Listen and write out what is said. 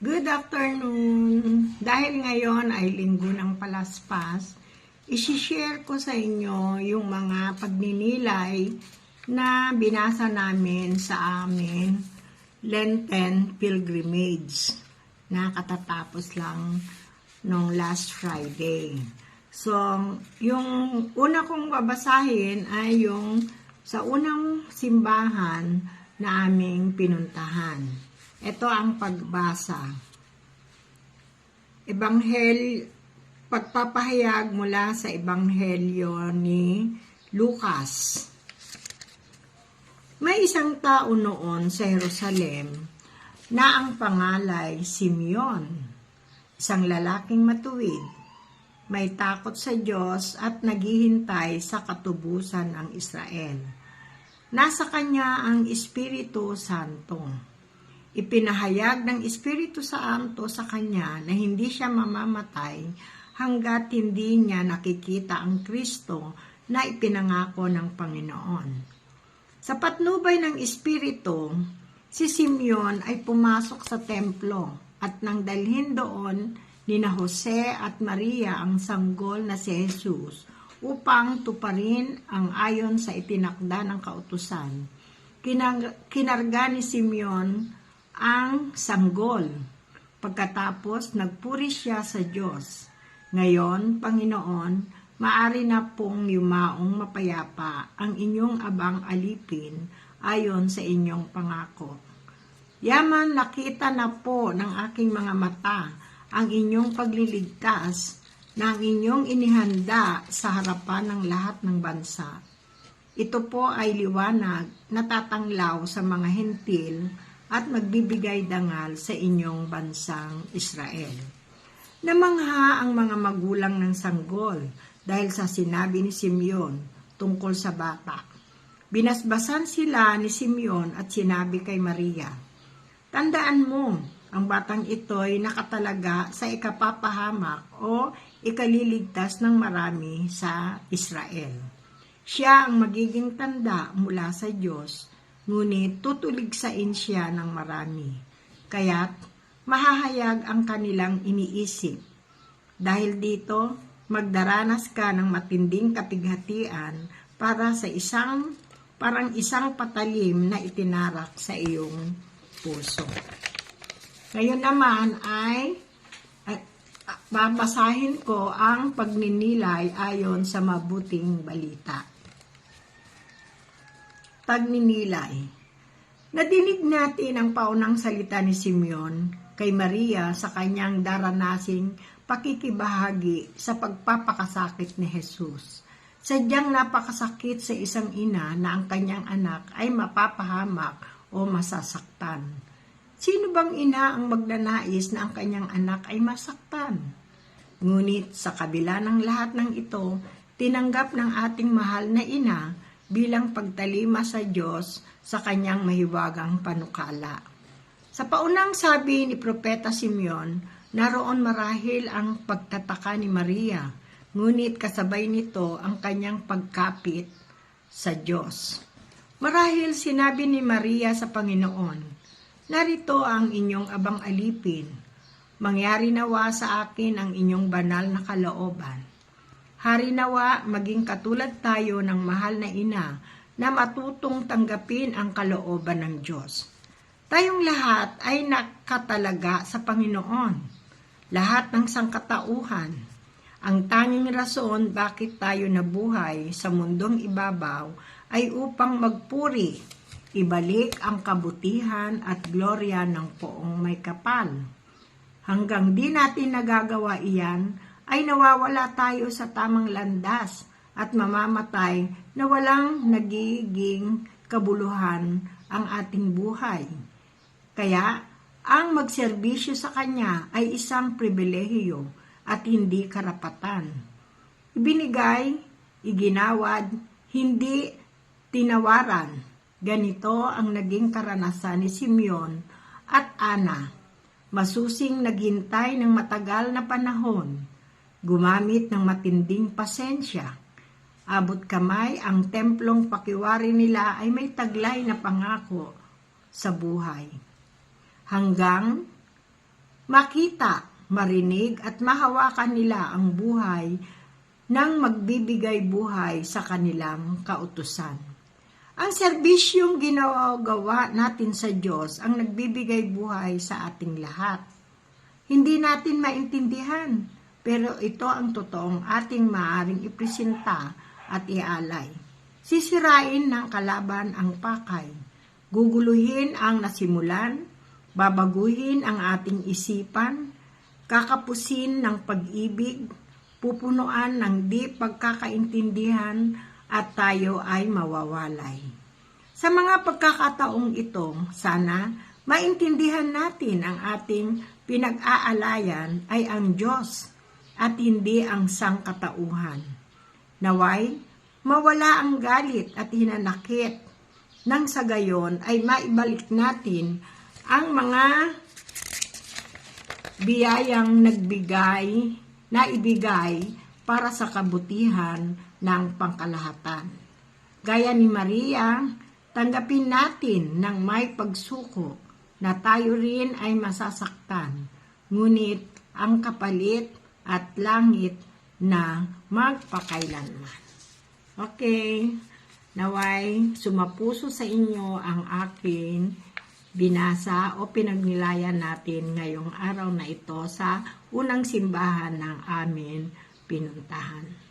Good afternoon! Dahil ngayon ay linggo ng palaspas, isishare ko sa inyo yung mga pagninilay na binasa namin sa amin Lenten Pilgrimage na katatapos lang nung last Friday. So, yung una kong babasahin ay yung sa unang simbahan na aming pinuntahan. Ito ang pagbasa. Ebanghel, pagpapahayag mula sa Ebanghelyo ni Lucas. May isang tao noon sa Jerusalem na ang pangalay Simeon, isang lalaking matuwid, may takot sa Diyos at naghihintay sa katubusan ng Israel. Nasa kanya ang Espiritu Santo. Ipinahayag ng Espiritu Santo sa kanya na hindi siya mamamatay hanggat hindi niya nakikita ang Kristo na ipinangako ng Panginoon. Sa patnubay ng Espiritu, si Simeon ay pumasok sa templo at nang dalhin doon ni na Jose at Maria ang sanggol na si Jesus upang tuparin ang ayon sa itinakda ng kautusan. Kinarga ni Simeon ang sanggol. Pagkatapos, nagpuri siya sa Diyos. Ngayon, Panginoon, maari na pong yumaong mapayapa ang inyong abang alipin ayon sa inyong pangako. Yaman nakita na po ng aking mga mata ang inyong pagliligtas na inyong inihanda sa harapan ng lahat ng bansa. Ito po ay liwanag na tatanglaw sa mga hentil at magbibigay dangal sa inyong bansang Israel. Namangha ang mga magulang ng sanggol dahil sa sinabi ni Simeon tungkol sa bata. Binasbasan sila ni Simeon at sinabi kay Maria, Tandaan mo, ang batang ito'y nakatalaga sa ikapapahamak o ikaliligtas ng marami sa Israel. Siya ang magiging tanda mula sa Diyos, ngunit tutuligsain siya ng marami. Kaya't mahahayag ang kanilang iniisip. Dahil dito, magdaranas ka ng matinding kapighatian para sa isang parang isang patalim na itinarak sa iyong puso. Ngayon naman ay ah, babasahin ko ang pagninilay ayon sa mabuting balita. Pagninilay Nadinig natin ang paunang salita ni Simeon kay Maria sa kanyang daranasing pakikibahagi sa pagpapakasakit ni Jesus. Sadyang napakasakit sa isang ina na ang kanyang anak ay mapapahamak o masasaktan. Sino bang ina ang magnanais na ang kanyang anak ay masaktan? Ngunit sa kabila ng lahat ng ito, tinanggap ng ating mahal na ina bilang pagtalima sa Diyos sa kanyang mahiwagang panukala. Sa paunang sabi ni Propeta Simeon, naroon marahil ang pagtataka ni Maria, ngunit kasabay nito ang kanyang pagkapit sa Diyos. Marahil sinabi ni Maria sa Panginoon, Narito ang inyong abang alipin. Mangyari nawa sa akin ang inyong banal na kalooban. Hari nawa maging katulad tayo ng mahal na ina na matutong tanggapin ang kalooban ng Diyos. Tayong lahat ay nakatalaga sa Panginoon. Lahat ng sangkatauhan. Ang tanging rason bakit tayo nabuhay sa mundong ibabaw ay upang magpuri, ibalik ang kabutihan at glorya ng poong may kapal. Hanggang di natin nagagawa iyan, ay nawawala tayo sa tamang landas at mamamatay na walang nagiging kabuluhan ang ating buhay. Kaya, ang magserbisyo sa Kanya ay isang pribilehiyo at hindi karapatan. Ibinigay, iginawad, hindi tinawaran. Ganito ang naging karanasan ni Simeon at Ana. Masusing naghintay ng matagal na panahon gumamit ng matinding pasensya. Abot kamay, ang templong pakiwari nila ay may taglay na pangako sa buhay. Hanggang makita, marinig at mahawakan nila ang buhay ng magbibigay buhay sa kanilang kautusan. Ang serbisyong ginagawa natin sa Diyos ang nagbibigay buhay sa ating lahat. Hindi natin maintindihan, pero ito ang totoong ating maaring ipresenta at ialay. Sisirain ng kalaban ang pakay, guguluhin ang nasimulan, babaguhin ang ating isipan, kakapusin ng pag-ibig, pupunuan ng di pagkakaintindihan at tayo ay mawawalay. Sa mga pagkakataong ito, sana maintindihan natin ang ating pinag-aalayan ay ang Diyos at hindi ang sangkatauhan. Naway, mawala ang galit at hinanakit nang sa gayon ay maibalik natin ang mga biyayang nagbigay, na ibigay para sa kabutihan ng pangkalahatan. Gaya ni Maria, tanggapin natin ng may pagsuko na tayo rin ay masasaktan, ngunit ang kapalit at langit na magpakailanman. Okay, naway sumapuso sa inyo ang aking binasa o pinagnilayan natin ngayong araw na ito sa unang simbahan ng amin pinuntahan.